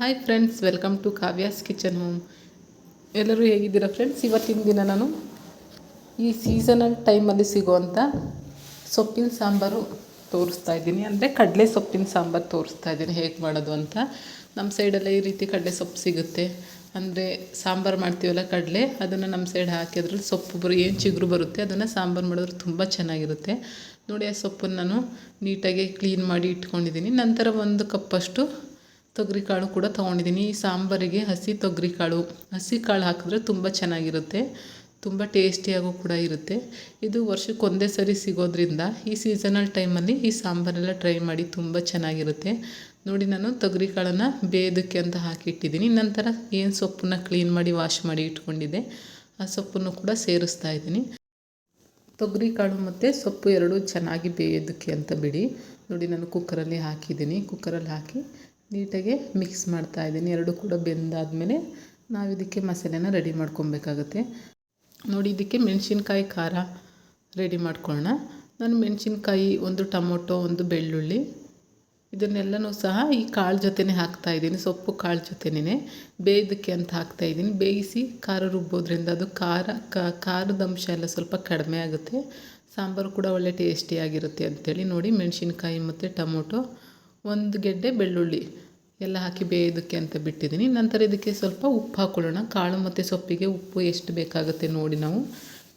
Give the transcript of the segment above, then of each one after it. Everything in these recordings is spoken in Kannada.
Hi friends welcome to Kavya's kitchen home ಎಲ್ಲರೂ ಹೇಗಿದ್ದೀರಾ ಫ್ರೆಂಡ್ಸ್ ಇವತ್ತಿನ ದಿನ ನಾನು ಈ ಸೀಸನಲ್ ಟೈಮಲ್ಲಿ ಸಿಗುವಂಥ ಸೊಪ್ಪಿನ ಸಾಂಬಾರು ತೋರಿಸ್ತಾ ಇದ್ದೀನಿ. ಅಂದರೆ ಕಡಲೆ ಸೊಪ್ಪಿನ ಸಾಂಬಾರು ತೋರಿಸ್ತಾ ಇದ್ದೀನಿ. ಹೇಗೆ ಮಾಡೋದು ಅಂತ. ನಮ್ಮ ಸೈಡೆಲ್ಲ ಈ ರೀತಿ ಕಡಲೆ ಸೊಪ್ಪು ಸಿಗುತ್ತೆ. ಅಂದರೆ ಸಾಂಬಾರು ಮಾಡ್ತೀವಲ್ಲ ಕಡಲೆ, ಅದನ್ನು ನಮ್ಮ ಸೈಡ್ ಹಾಕಿ ಅದ್ರಲ್ಲಿ ಸೊಪ್ಪು ಬರೋ, ಏನು ಚಿಗುರು ಬರುತ್ತೆ ಅದನ್ನು ಸಾಂಬಾರು ಮಾಡಿದ್ರೆ ತುಂಬ ಚೆನ್ನಾಗಿರುತ್ತೆ. ನೋಡಿ ಆ ಸೊಪ್ಪನ್ನು ನಾನು ನೀಟಾಗಿ ಕ್ಲೀನ್ ಮಾಡಿ ಇಟ್ಕೊಂಡಿದ್ದೀನಿ. ನಂತರ ಒಂದು ಕಪ್ಪಷ್ಟು ತೊಗರಿ ಕಾಳು ಕೂಡ ತೊಗೊಂಡಿದ್ದೀನಿ. ಈ ಸಾಂಬಾರಿಗೆ ಹಸಿ ತೊಗರಿ ಕಾಳು ಹಸಿ ಕಾಳು ಹಾಕಿದ್ರೆ ತುಂಬ ಚೆನ್ನಾಗಿರುತ್ತೆ. ತುಂಬ ಟೇಸ್ಟಿಯಾಗೂ ಕೂಡ ಇರುತ್ತೆ. ಇದು ವರ್ಷಕ್ಕೆ ಒಂದೇ ಸರಿ ಸಿಗೋದ್ರಿಂದ ಈ ಸೀಸನಲ್ ಟೈಮಲ್ಲಿ ಈ ಸಾಂಬಾರೆಲ್ಲ ಟ್ರೈ ಮಾಡಿ ತುಂಬ ಚೆನ್ನಾಗಿರುತ್ತೆ. ನೋಡಿ ನಾನು ತೊಗರಿ ಕಾಳನ್ನು ಬೇಯೋದಕ್ಕೆ ಅಂತ ಹಾಕಿಟ್ಟಿದ್ದೀನಿ. ನಂತರ ಏನು ಸೊಪ್ಪನ್ನು ಕ್ಲೀನ್ ಮಾಡಿ ವಾಶ್ ಮಾಡಿ ಇಟ್ಕೊಂಡಿದ್ದೆ. ಆ ಸೊಪ್ಪನ್ನು ಕೂಡ ಸೇರಿಸ್ತಾ ಇದ್ದೀನಿ. ತೊಗರಿ ಕಾಳು ಮತ್ತು ಸೊಪ್ಪು ಎರಡೂ ಚೆನ್ನಾಗಿ ಬೇಯೋದಕ್ಕೆ ಅಂತ ಬಿಡಿ. ನೋಡಿ ನಾನು ಕುಕ್ಕರಲ್ಲಿ ಹಾಕಿದ್ದೀನಿ. ಕುಕ್ಕರಲ್ಲಿ ಹಾಕಿ ನೀಟಾಗಿ ಮಿಕ್ಸ್ ಮಾಡ್ತಾ ಇದ್ದೀನಿ. ಎರಡು ಕೂಡ ಬೆಂದಾದಮೇಲೆ ನಾವು ಇದಕ್ಕೆ ಮಸಾಲೆನ ರೆಡಿ ಮಾಡ್ಕೊಬೇಕಾಗುತ್ತೆ. ನೋಡಿ, ಇದಕ್ಕೆ ಮೆಣಸಿನ್ಕಾಯಿ ಖಾರ ರೆಡಿ ಮಾಡ್ಕೊಳ್ಳೋಣ ನಾನು ಮೆಣಸಿನ್ಕಾಯಿ, ಒಂದು ಟೊಮೊಟೊ, ಒಂದು ಬೆಳ್ಳುಳ್ಳಿ, ಇದನ್ನೆಲ್ಲನೂ ಸಹ ಈ ಕಾಳು ಜೊತೆನೇ ಹಾಕ್ತಾ ಇದ್ದೀನಿ. ಸೊಪ್ಪು ಕಾಳು ಜೊತೆನೇ ಬೇಯ್ದಕ್ಕೆ ಅಂತ ಹಾಕ್ತಾ ಇದ್ದೀನಿ. ಬೇಯಿಸಿ ಖಾರ ರುಬ್ಬೋದ್ರಿಂದ ಅದು ಖಾರ ಖಾರದ ಅಂಶ ಎಲ್ಲ ಸ್ವಲ್ಪ ಕಡಿಮೆ ಆಗುತ್ತೆ. ಸಾಂಬಾರು ಕೂಡ ಒಳ್ಳೆ ಟೇಸ್ಟಿಯಾಗಿರುತ್ತೆ ಅಂಥೇಳಿ ನೋಡಿ, ಮೆಣಸಿನ್ಕಾಯಿ ಮತ್ತು ಟೊಮೊಟೊ, ಒಂದು ಗೆಡ್ಡೆ ಬೆಳ್ಳುಳ್ಳಿ. ಎಲ್ಲ ಹಾಕಿ ಬೇಯೋದಕ್ಕೆ ಅಂತ ಬಿಟ್ಟಿದ್ದೀನಿ. ನಂತರ ಇದಕ್ಕೆ ಸ್ವಲ್ಪ ಉಪ್ಪು ಹಾಕ್ಕೊಳ್ಳೋಣ ಕಾಳು ಮತ್ತು ಸೊಪ್ಪಿಗೆ ಉಪ್ಪು ಎಷ್ಟು ಬೇಕಾಗುತ್ತೆ ನೋಡಿ ನಾವು.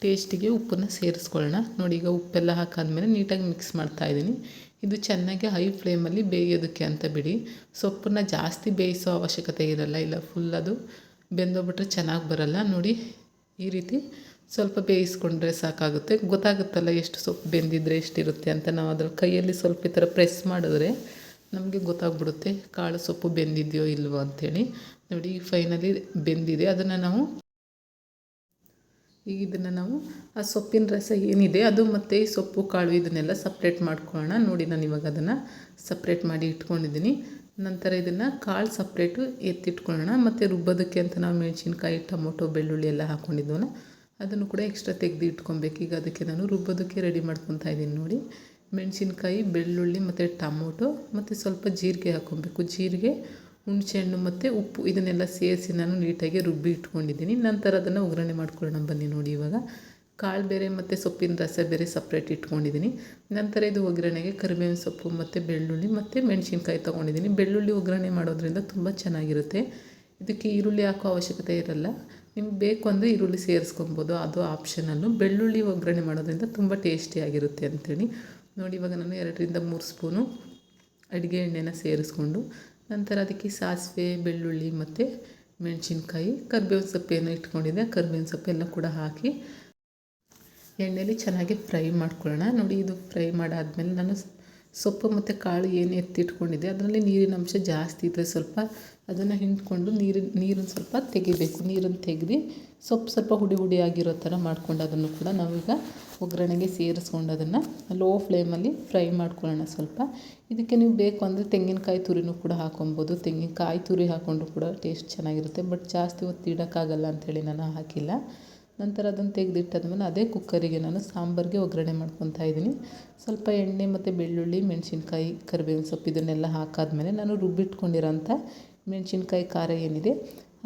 ಟೇಸ್ಟಿಗೆ ಉಪ್ಪನ್ನು ಸೇರಿಸ್ಕೊಳ್ಳೋಣ. ನೋಡಿ, ಈಗ ಉಪ್ಪೆಲ್ಲ ಹಾಕಾದ್ಮೇಲೆ ನೀಟಾಗಿ ಮಿಕ್ಸ್ ಮಾಡ್ತಾ ಇದ್ದೀನಿ. ಇದು ಚೆನ್ನಾಗಿ ಹೈ ಫ್ಲೇಮಲ್ಲಿ ಬೇಯೋದಕ್ಕೆ ಅಂತ ಬಿಡಿ. ಸೊಪ್ಪನ್ನು ಜಾಸ್ತಿ ಬೇಯಿಸೋ ಅವಶ್ಯಕತೆ ಇರಲ್ಲ. ಇಲ್ಲ ಫುಲ್ ಅದು ಬೆಂದೋಗ್ಬಿಟ್ರೆ ಚೆನ್ನಾಗಿ ಬರಲ್ಲ. ನೋಡಿ, ಈ ರೀತಿ ಸ್ವಲ್ಪ ಬೇಯಿಸ್ಕೊಂಡ್ರೆ ಸಾಕಾಗುತ್ತೆ. ಗೊತ್ತಾಗುತ್ತಲ್ಲ ಎಷ್ಟು ಸೊಪ್ಪು ಬೆಂದಿದ್ರೆ ಎಷ್ಟಿರುತ್ತೆ ಅಂತ. ನಾವು ಅದ್ರ ಕೈಯಲ್ಲಿ ಸ್ವಲ್ಪ ಈ ಥರ ಪ್ರೆಸ್ ಮಾಡಿದ್ರೆ ನಮಗೆ ಗೊತ್ತಾಗ್ಬಿಡುತ್ತೆ ಕಾಳು ಸೊಪ್ಪು ಬೆಂದಿದೆಯೋ ಇಲ್ವೋ ಅಂಥೇಳಿ ನೋಡಿ ಫೈನಲಿ ಬೆಂದಿದೆ. ಅದನ್ನು ನಾವು ಈಗ ಇದನ್ನು ನಾವು ಆ ಸೊಪ್ಪಿನ ರಸ ಏನಿದೆ, ಅದು ಮತ್ತು ಸೊಪ್ಪು, ಕಾಳು ಇದನ್ನೆಲ್ಲ ಸಪ್ರೇಟ್ ಮಾಡ್ಕೊಳ್ಳೋಣ. ನೋಡಿ, ನಾನು ಇವಾಗ ಅದನ್ನು ಸಪ್ರೇಟ್ ಮಾಡಿ ಇಟ್ಕೊಂಡಿದ್ದೀನಿ. ನಂತರ ಇದನ್ನು ಕಾಳು ಸಪ್ರೇಟು ಎತ್ತಿಟ್ಕೊಳ್ಳೋಣ. ಮತ್ತು ರುಬ್ಬೋದಕ್ಕೆ ಅಂತ ನಾವು ಮೆಣಸಿನ್ಕಾಯಿ, ಟೊಮೊಟೊ, ಬೆಳ್ಳುಳ್ಳಿ ಎಲ್ಲ ಹಾಕ್ಕೊಂಡಿದ್ವಲ್ಲ ಅದನ್ನು ಕೂಡ ಎಕ್ಸ್ಟ್ರಾ ತೆಗೆದು ಇಟ್ಕೊಬೇಕು. ಈಗ ಅದಕ್ಕೆ ನಾನು ರುಬ್ಬೋದಕ್ಕೆ ರೆಡಿ ಮಾಡ್ಕೊತಾ ಇದ್ದೀನಿ. ನೋಡಿ ಮೆಣಸಿನ್ಕಾಯಿ, ಬೆಳ್ಳುಳ್ಳಿ ಮತ್ತು ಟಮೋಟೊ ಮತ್ತು ಸ್ವಲ್ಪ ಜೀರಿಗೆ ಹಾಕ್ಕೊಬೇಕು. ಜೀರಿಗೆ, ಹುಣಸೆಹಣ್ಣು ಮತ್ತು ಉಪ್ಪು ಇದನ್ನೆಲ್ಲ ಸೇರಿಸಿ ನಾನು ನೀಟಾಗಿ ರುಬ್ಬಿ ಇಟ್ಕೊಂಡಿದ್ದೀನಿ. ನಂತರ ಅದನ್ನು ಒಗ್ಗರಣೆ ಮಾಡ್ಕೊಳ್ಳೋಣ. ಬನ್ನಿ ನೋಡಿ ಇವಾಗ. ಕಾಳು ಬೇರೆ ಮತ್ತು ಸೊಪ್ಪಿನ ರಸ ಬೇರೆ ಸಪ್ರೇಟ್ ಇಟ್ಕೊಂಡಿದ್ದೀನಿ. ನಂತರ ಇದು ಒಗ್ಗರಣೆಗೆ ಕರಿಬೇವಿನ ಸೊಪ್ಪು ಮತ್ತು ಬೆಳ್ಳುಳ್ಳಿ ಮತ್ತು ಮೆಣಸಿನ್ಕಾಯಿ ತೊಗೊಂಡಿದ್ದೀನಿ. ಬೆಳ್ಳುಳ್ಳಿ ಒಗ್ಗರಣೆ ಮಾಡೋದ್ರಿಂದ ತುಂಬ ಚೆನ್ನಾಗಿರುತ್ತೆ. ಇದಕ್ಕೆ ಈರುಳ್ಳಿ ಹಾಕೋ ಅವಶ್ಯಕತೆ ಇರಲ್ಲ. ನಿಮ್ಗೆ ಬೇಕು ಅಂದರೆ ಈರುಳ್ಳಿ ಸೇರಿಸ್ಕೊಬೋದು. ಅದು ಆಪ್ಷನಲ್ಲು ಬೆಳ್ಳುಳ್ಳಿ ಒಗ್ಗರಣೆ ಮಾಡೋದ್ರಿಂದ ತುಂಬ ಟೇಸ್ಟಿಯಾಗಿರುತ್ತೆ ಅಂಥೇಳಿ ನೋಡಿ, ಇವಾಗ ನಾನು ಎರಡರಿಂದ ಮೂರು ಸ್ಪೂನು ಅಡುಗೆ ಎಣ್ಣೆನ ಸೇರಿಸ್ಕೊಂಡು ನಂತರ ಅದಕ್ಕೆ ಸಾಸಿವೆ, ಬೆಳ್ಳುಳ್ಳಿ ಮತ್ತು ಮೆಣಸಿನ್ಕಾಯಿ, ಕರ್ಬೇವಿನ ಸೊಪ್ಪೇನೋ ಇಟ್ಕೊಂಡಿದ್ದೆ. ಕರ್ಬೇವಿನ ಸೊಪ್ಪೆಲ್ಲ ಕೂಡ ಹಾಕಿ ಎಣ್ಣೆಯಲ್ಲಿ ಚೆನ್ನಾಗಿ ಫ್ರೈ ಮಾಡ್ಕೊಳ್ಳೋಣ. ನೋಡಿ, ಇದು ಫ್ರೈ ಮಾಡಾದಮೇಲೆ ನಾನು ಸೊಪ್ಪು ಮತ್ತು ಕಾಳು ಏನು ಎತ್ತಿಟ್ಕೊಂಡಿದೆ, ಅದರಲ್ಲಿ ನೀರಿನ ಅಂಶ ಜಾಸ್ತಿ ಇದ್ದರೆ ಸ್ವಲ್ಪ ಅದನ್ನು ಹಿಂಡ್ಕೊಂಡು ನೀರಿನ, ನೀರನ್ನು ಸ್ವಲ್ಪ ತೆಗಿಬೇಕು. ನೀರನ್ನು ತೆಗೆದು ಸೊಪ್ಪು ಸ್ವಲ್ಪ ಹುಡಿ ಹುಡಿ ಆಗಿರೋ ಥರ ಮಾಡ್ಕೊಂಡು ಅದನ್ನು ಕೂಡ ನಾವೀಗ ಒಗ್ಗರಣೆಗೆ ಸೇರಿಸ್ಕೊಂಡು ಅದನ್ನು ಲೋ ಫ್ಲೇಮಲ್ಲಿ ಫ್ರೈ ಮಾಡ್ಕೊಳ್ಳೋಣ ಸ್ವಲ್ಪ. ಇದಕ್ಕೆ ನೀವು ಬೇಕು ಅಂದರೆ ತೆಂಗಿನಕಾಯಿ ತುರಿನೂ ಕೂಡ ಹಾಕೊಬೋದು. ತೆಂಗಿನಕಾಯಿ ತುರಿ ಹಾಕ್ಕೊಂಡು ಕೂಡ ಟೇಸ್ಟ್ ಚೆನ್ನಾಗಿರುತ್ತೆ ಬಟ್ ಜಾಸ್ತಿ ಹೊತ್ತು ಇಡೋಕ್ಕಾಗಲ್ಲ ಅಂಥೇಳಿ ನಾನು ಹಾಕಿಲ್ಲ. ನಂತರ ಅದನ್ನು ತೆಗೆದಿಟ್ಟಾದ್ಮೇಲೆ ಅದೇ ಕುಕ್ಕರಿಗೆ ನಾನು ಸಾಂಬಾರಿಗೆ ಒಗ್ಗರಣೆ ಮಾಡ್ಕೊತಾ ಇದ್ದೀನಿ. ಸ್ವಲ್ಪ ಎಣ್ಣೆ ಮತ್ತು ಬೆಳ್ಳುಳ್ಳಿ, ಮೆಣಸಿನ್ಕಾಯಿ, ಕರಿಬೇವಿನ ಸೊಪ್ಪು ಇದನ್ನೆಲ್ಲ ಹಾಕಾದ್ಮೇಲೆ ನಾನು ರುಬ್ಬಿಟ್ಕೊಂಡಿರೋಂಥ ಮೆಣಸಿನ್ಕಾಯಿ ಖಾರ ಏನಿದೆ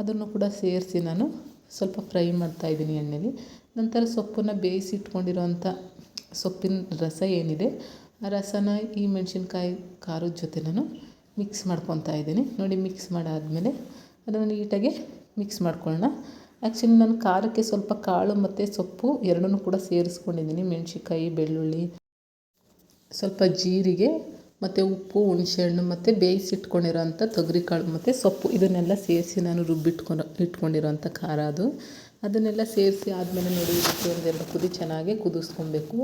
ಅದನ್ನು ಕೂಡ ಸೇರಿಸಿ ನಾನು ಸ್ವಲ್ಪ ಫ್ರೈ ಮಾಡ್ತಾ ಇದ್ದೀನಿ ಎಣ್ಣೆಲಿ. ನಂತರ ಸೊಪ್ಪನ್ನು ಬೇಯಿಸಿ ಇಟ್ಕೊಂಡಿರೋಂಥ ಸೊಪ್ಪಿನ ರಸ ಏನಿದೆ ಆ ರಸನ ಈ ಮೆಣಸಿನ್ಕಾಯಿ ಖಾರದ ಜೊತೆ ನಾನು ಮಿಕ್ಸ್ ಮಾಡ್ಕೊತಾ ಇದ್ದೀನಿ. ನೋಡಿ ಮಿಕ್ಸ್ ಮಾಡಾದಮೇಲೆ ಅದನ್ನು ನೀಟಾಗಿ ಮಿಕ್ಸ್ ಮಾಡ್ಕೊಳ್ಳೋಣ. ಆ್ಯಕ್ಚುಲಿ ನಾನು ಖಾರಕ್ಕೆ ಸ್ವಲ್ಪ ಕಾಳು ಮತ್ತು ಸೊಪ್ಪು ಎರಡನ್ನೂ ಕೂಡ ಸೇರಿಸ್ಕೊಂಡಿದ್ದೀನಿ. ಮೆಣಸಿಕಾಯಿ ಬೆಳ್ಳುಳ್ಳಿ, ಸ್ವಲ್ಪ ಜೀರಿಗೆ ಮತ್ತು ಉಪ್ಪು, ಹುಣಸೆಹಣ್ಣು ಮತ್ತು ಬೇಯಿಸಿಟ್ಕೊಂಡಿರೋಂಥ ತೊಗರಿ ಕಾಳು ಮತ್ತು ಸೊಪ್ಪು. ಇದನ್ನೆಲ್ಲ ಸೇರಿಸಿ ನಾನು ರುಬ್ಬಿಟ್ಕೊಂಡು, ಇಟ್ಕೊಂಡಿರೋಂಥ ಖಾರ ಅದು. ಅದನ್ನೆಲ್ಲ ಸೇರಿಸಿ ಆದಮೇಲೆ ನೋಡಿ, ಇದಕ್ಕೆ ಒಂದೆರಡು ಕುದಿ ಚೆನ್ನಾಗಿ ಕುದಿಸ್ಕೊಬೇಕು.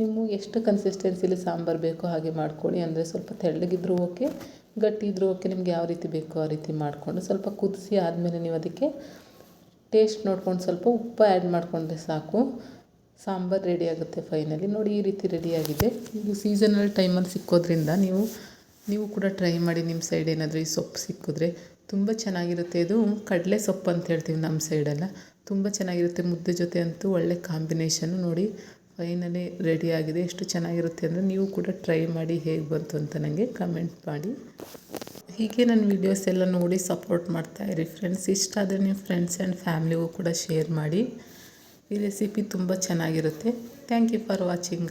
ನಿಮಗೆ ಎಷ್ಟು ಕನ್ಸಿಸ್ಟೆನ್ಸಿಲಿ ಸಾಂಬಾರು ಬೇಕೋ ಹಾಗೆ ಮಾಡ್ಕೊಳ್ಳಿ. ಅಂದರೆ ಸ್ವಲ್ಪ ತೆಳ್ಳಗಿದ್ರೂ ಓಕೆ ಗಟ್ಟಿ ಇದ್ರೂ ಓಕೆ, ನಿಮ್ಗೆ ಯಾವ ರೀತಿ ಬೇಕೋ ಆ ರೀತಿ ಮಾಡಿಕೊಂಡು ಸ್ವಲ್ಪ ಕುದಿಸಿ ಆದಮೇಲೆ ನೀವು ಅದಕ್ಕೆ ಟೇಸ್ಟ್ ನೋಡ್ಕೊಂಡು ಸ್ವಲ್ಪ ಉಪ್ಪು ಆ್ಯಡ್ ಮಾಡಿಕೊಂಡ್ರೆ ಸಾಕು. ಸಾಂಬಾರು ರೆಡಿ ಆಗುತ್ತೆ ಫೈನಲಿ ನೋಡಿ ಈ ರೀತಿ ರೆಡಿಯಾಗಿದೆ ಇದು ಸೀಸನಲ್ ಟೈಮಲ್ಲಿ ಸಿಕ್ಕೋದ್ರಿಂದ ನೀವು ನೀವು ಕೂಡ ಟ್ರೈ ಮಾಡಿ ನಿಮ್ಮ ಸೈಡ್ ಏನಾದರೂ ಈ ಸೊಪ್ಪು ಸಿಕ್ಕಿದ್ರೆ ತುಂಬ ಚೆನ್ನಾಗಿರುತ್ತೆ. ಇದು ಕಡಲೆ ಸೊಪ್ಪು ಅಂತ ಹೇಳ್ತೀವಿ ನಮ್ಮ ಸೈಡೆಲ್ಲ ತುಂಬ ಚೆನ್ನಾಗಿರುತ್ತೆ. ಮುದ್ದೆ ಜೊತೆ ಅಂತೂ ಒಳ್ಳೆ ಕಾಂಬಿನೇಷನ್ನು ನೋಡಿ ಫೈನಲಿ ರೆಡಿಯಾಗಿದೆ ಎಷ್ಟು ಚೆನ್ನಾಗಿರುತ್ತೆ ಅಂದರೆ ನೀವು ಕೂಡ ಟ್ರೈ ಮಾಡಿ ಹೇಗೆ ಬಂತು ಅಂತ ನನಗೆ ಕಮೆಂಟ್ ಮಾಡಿ. ಹೀಗೆ ನನ್ನ ವೀಡಿಯೋಸ್ ಎಲ್ಲ ನೋಡಿ ಸಪೋರ್ಟ್ ಮಾಡ್ತಾಯಿರಿ ಫ್ರೆಂಡ್ಸ್ ಇಷ್ಟ ಆದರೆ ನೀವು ಫ್ರೆಂಡ್ಸ್ ಆ್ಯಂಡ್ ಫ್ಯಾಮ್ಲಿಗೂ ಕೂಡ ಶೇರ್ ಮಾಡಿ. ಈ ರೆಸಿಪಿ ತುಂಬ ಚೆನ್ನಾಗಿರುತ್ತೆ. Thank you for watching